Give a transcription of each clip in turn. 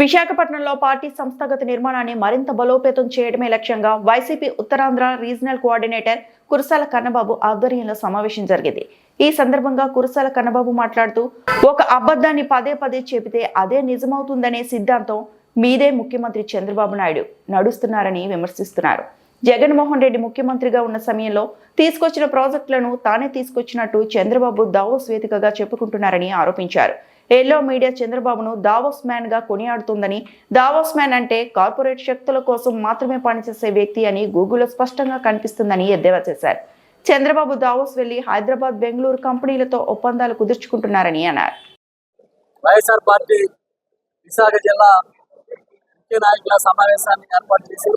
విశాఖపట్నంలో పార్టీ సంస్థాగత నిర్మాణాన్ని మరింత బలోపేతం చేయడమే లక్ష్యంగా YCP Uttarandhra regional coordinator Kurasala Kannababu ఆధ్వర్యంలో సమావేశం జరిగింది. ఈ సందర్భంగా కురసాల కన్నబాబు మాట్లాడుతూ ఒక అబద్ధాన్ని పదే పదే చెబితే అదే నిజమవుతుందనే సిద్ధాంతం మీదే ముఖ్యమంత్రి చంద్రబాబు నాయుడు నడుస్తున్నారని విమర్శిస్తున్నారు. జగన్మోహన్ రెడ్డి ముఖ్యమంత్రిగా ఉన్న సమయంలో తీసుకొచ్చిన ప్రాజెక్టులను తానే తీసుకొచ్చినట్టు చంద్రబాబు దావోస్ వేదికగా చెప్పుకుంటున్నారని ఆరోపించారు. ఎల్లో మీడియా చంద్రబాబును దావోస్ మ్యాన్గా కొనియాడుతుందని దావోస్ మ్యాన్ అంటే కార్పొరేట్ శక్తుల కోసం మాత్రమే పనిచేసే వ్యక్తి అని గూగుల్లో స్పష్టంగా కనిపిస్తుందని ఎద్దేవా చేశారు. చంద్రబాబు దావోస్ వెళ్ళి హైదరాబాద్ బెంగళూరు కంపెనీలతో ఒప్పందాలు కుదుర్చుకుంటున్నారని అన్నారు. వైఎస్ఆర్ పార్టీ విశాఖ జిల్లా ముఖ్య నాయకుల సమావేశాన్ని ఏర్పాటు చేసి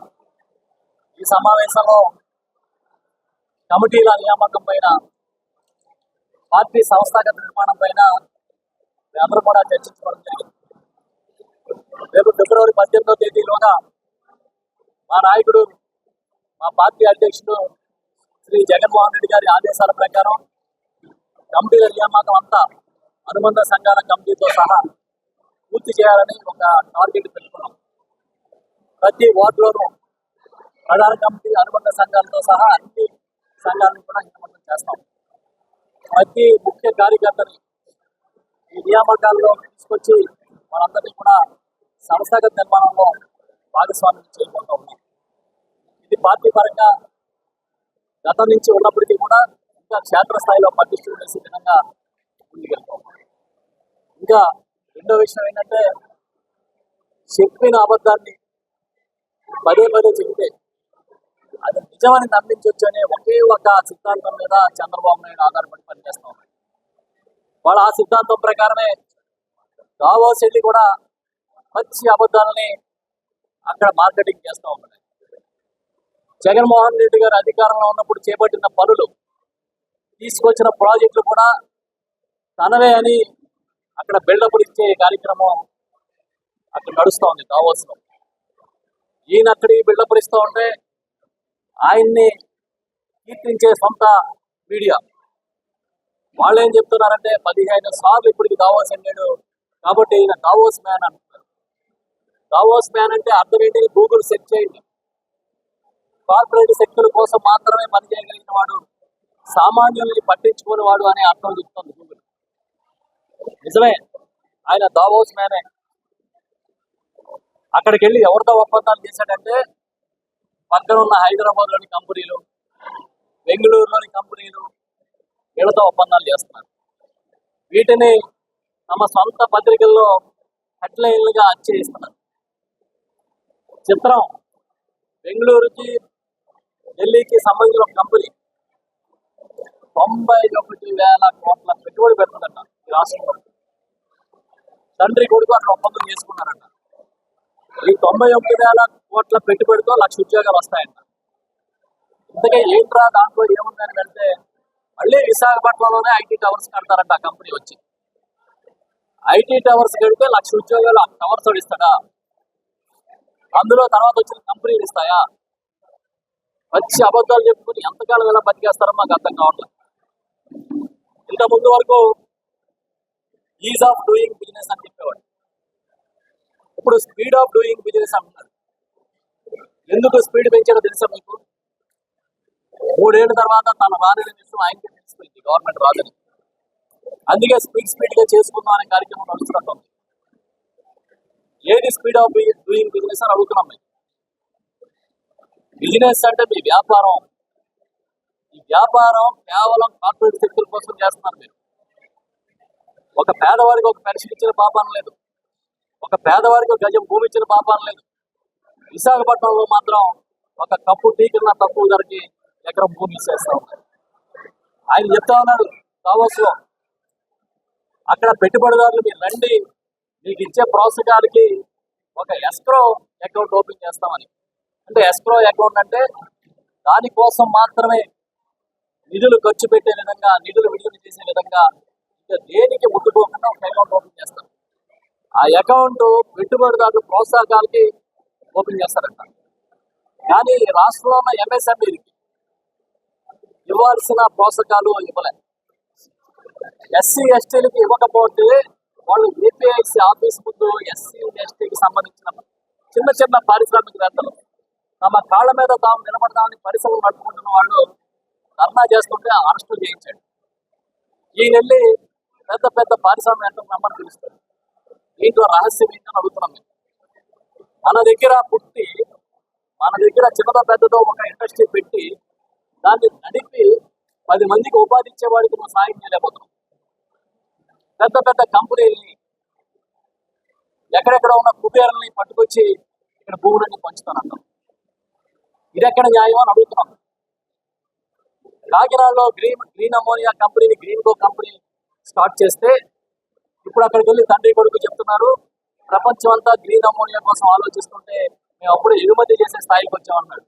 ఈ సమావేశంలో కమిటీల నియామకం పైన పార్టీ సంస్థాగత నిర్మాణం పైన అందరూ కూడా చర్చించుకోవడం జరిగింది. రేపు ఫిబ్రవరి పద్దెనిమిదో తేదీలోగా మా నాయకుడు మా పార్టీ అధ్యక్షుడు శ్రీ జగన్మోహన్ రెడ్డి గారి ఆదేశాల ప్రకారం కమిటీల నియామకం అంతా అనుబంధ సంఘాల కమిటీతో సహా పూర్తి చేయాలని ఒక టార్గెట్ పెట్టుకున్నాం. ప్రతి వార్డులోనూ ప్రధాన కమిటీ అనుబంధ సంఘాలతో సహా అన్ని సంఘాలను కూడా నియామకం చేస్తాం. ప్రతి ముఖ్య కార్యకర్తని ఈ నియామకాల్లో తీసుకొచ్చి మనందరినీ కూడా సంస్థాగత నిర్మాణంలో భాగస్వామ్యం చేయబోతా ఉన్నాం. ఇది పార్టీ పరంగా గతం నుంచి ఉన్నప్పటికీ కూడా ఇంకా క్షేత్రస్థాయిలో పటిష్టం చేసే విధంగా ముందుకెళ్తాం. ఇంకా రెండో విషయం ఏంటంటే చెప్పిన అబద్ధాన్ని పదే పదే చెబితే అది నిజమని నమ్మించవచ్చు అనే ఒకే ఒక సిద్ధాంతం మీద చంద్రబాబు నాయుడు ఆధారపడి వాళ్ళ ఆ సిద్ధాంతం ప్రకారమే దావోస్ వెళ్ళి కూడా మంచి అబద్ధాలని అక్కడ మార్కెటింగ్ చేస్తూ ఉంటుంది జగన్మోహన్ రెడ్డి గారు అధికారంలో ఉన్నప్పుడు చేపట్టిన పనులు తీసుకొచ్చిన ప్రాజెక్టులు కూడా తనవే అని అక్కడ బిల్డప్ ఇచ్చే కార్యక్రమం అక్కడ నడుస్తూ ఉంది దావోస్లో. ఈయన అక్కడికి బిల్డప్ ఇస్తూ ఉంటే ఆయన్ని కీర్తించే సొంత మీడియా. వాళ్ళు ఏం చెప్తున్నారంటే పదిహేను సార్లు ఇప్పటికి దావోస్ వెళ్ళాడు కాబట్టి ఈయన దావోస్ మ్యాన్ అంటున్నారు. దావోస్ మ్యాన్ అంటే అర్థం ఏంటి గూగుల్ సెర్చ్ చేయండి. కార్పొరేట్ శక్తుల కోసం మాత్రమే పనిచేయగలిగిన వాడు సామాన్యుల్ని పట్టించుకుని వాడు అనే అర్థం చెప్తుంది గూగుల్. నిజమే ఆయన దావోస్ మ్యానే. అక్కడికి వెళ్ళి ఎవరితో ఒప్పందాలు చేశాడంటే పక్కన ఉన్న హైదరాబాద్లోని కంపెనీలు బెంగళూరులోని కంపెనీలు వీళ్ళతో ఒప్పందాలు చేస్తున్నారు. వీటిని తమ సొంత పత్రికల్లో హెడ్లైన్లుగా అచ్చేయిస్తున్నారు. చిత్రం బెంగళూరుకి ఢిల్లీకి సంబంధించిన ఒక కంపెనీ. తొంభై ఒకటి వేల కోట్ల పెట్టుబడి పెడుతుందట ఈ రాష్ట్రంలో తండ్రి కొడుకు అక్కడ ఒప్పందం చేసుకున్నారంట. ఈ తొంభై ఒకటి వేల కోట్ల పెట్టుబడితో లక్ష ఉద్యోగాలు వస్తాయంట. ఇంతకే ఏంట్రా దాంట్లో ఏముందని వెళ్తే మళ్ళీ విశాఖపట్నంలోనే ఐటీ టవర్స్ కడతారంట ఆ కంపెనీ వచ్చి. ఐటీ టవర్స్ కడితే లక్ష ఉద్యోగాలు ఆ టవర్స్ ఇస్తాడా అందులో తర్వాత వచ్చిన కంపెనీలు ఇస్తాయా? వచ్చి అబద్ధాలు చెప్పుకుని ఎంతకాలం ఎలా బతికేస్తారో మాకు అర్థం కావట్లేదు. ఇంత ముందు వరకు ఈజ్ ఆఫ్ డూయింగ్ బిజినెస్ అని చెప్పేవాడు. ఇప్పుడు స్పీడ్ ఆఫ్ డూయింగ్ బిజినెస్ అంటున్నారు. ఎందుకు స్పీడ్ పెంచారో తెలుసా మీకు? మూడేళ్ళ తర్వాత తన రాని విషయం ఆయనకి తెలిసిపోయింది గవర్నమెంట్ రాదని అందుకే స్పీడ్ స్పీడ్గా చేసుకుందాం అనే కార్యక్రమం నడుస్తున్నట్టుంది. ఏది స్పీడ్ ఆఫ్ డూయింగ్ బిజినెస్ అని అడుగుతున్నాం మేము. బిజినెస్ అంటే మీ వ్యాపారం. ఈ వ్యాపారం కేవలం కార్పొరేట్ శక్తుల కోసం చేస్తున్నారు మీరు. ఒక పేదవాడికి ఒక పెన్షన్ ఇచ్చిన పాపాన లేదు. ఒక పేదవాడికి ఒక గజం భూమి ఇచ్చిన పాపాన లేదు. విశాఖపట్నంలో మాత్రం ఒక కప్పు టీ కన్నా తక్కువ ధరకి ఎకరం భూమి ఇచ్చేస్తా. ఉన్నారు ఆయన చెప్తా ఉన్నాడు దావోస్ అక్కడ పెట్టుబడిదారులు మీరు రండి మీకు ఇచ్చే ప్రోత్సాహాలకి ఒక ఎస్క్రో అకౌంట్ ఓపెన్ చేస్తామని. అంటే ఎస్క్రో అకౌంట్ అంటే దానికోసం మాత్రమే నిధులు ఖర్చు పెట్టే విధంగా నిధులు విడుదల చేసే విధంగా ఇంకా దేనికి ముట్టుకోకుండా ఒక అకౌంట్ ఓపెన్ చేస్తాం ఆ అకౌంట్ పెట్టుబడిదారులు ప్రోత్సాహకాలకి ఓపెన్ చేస్తారంట. కానీ రాష్ట్రంలో ఉన్న ఎంఎస్ఎంఈకి ఇవ్వాల్సిన పోషకాలు ఇవ్వలే. ఎస్సీ ఎస్టీలకి ఇవ్వకపోతే వాళ్ళు ఏపీఐసి ఆఫీస్ ముందు ఎస్సీ ఎస్టీకి సంబంధించిన చిన్న చిన్న పారిశ్రామికవేత్తలు తమ కాళ్ళ మీద తాము నిలబడదామని పరిశ్రమలు నడుపుకుంటున్న వాళ్ళు ధర్నా చేస్తుంటే అరెస్టులు చేయించాడు. ఈ నెల్లి పెద్ద పెద్ద పారిశ్రామికవేత్తలు నమ్మని పిలుస్తారు. దీంట్లో రహస్యం ఏంటని అడుగుతున్నాం మేము. మన దగ్గర పుట్టి మన దగ్గర చిన్నదో పెద్దదో ఒక ఇండస్ట్రీ పెట్టి దాన్ని నడిపి పది మందికి ఉపాధి ఇచ్చేవాడికి మనం సాయం చేయలేకపోతున్నాం. పెద్ద పెద్ద కంపెనీల్ని ఎక్కడెక్కడ ఉన్న కుబేరుల్ని పట్టుకొచ్చి ఇక్కడ భూములన్నీ పంచుతానంటాం ఇది ఎక్కడ న్యాయం అని అడుగుతున్నాం. కాకినాడలో గ్రీన్ గ్రీన్ అమోనియా కంపెనీని గ్రీన్ గో కంపెనీ స్టార్ట్ చేస్తే ఇప్పుడు అక్కడికి వెళ్ళి తండ్రి కొడుకు చెప్తున్నారు ప్రపంచం అంతా గ్రీన్ అమోనియా కోసం ఆలోచిస్తుంటే మేము అప్పుడు ఎగుమతి చేసే స్థాయికి వచ్చామన్నాడు.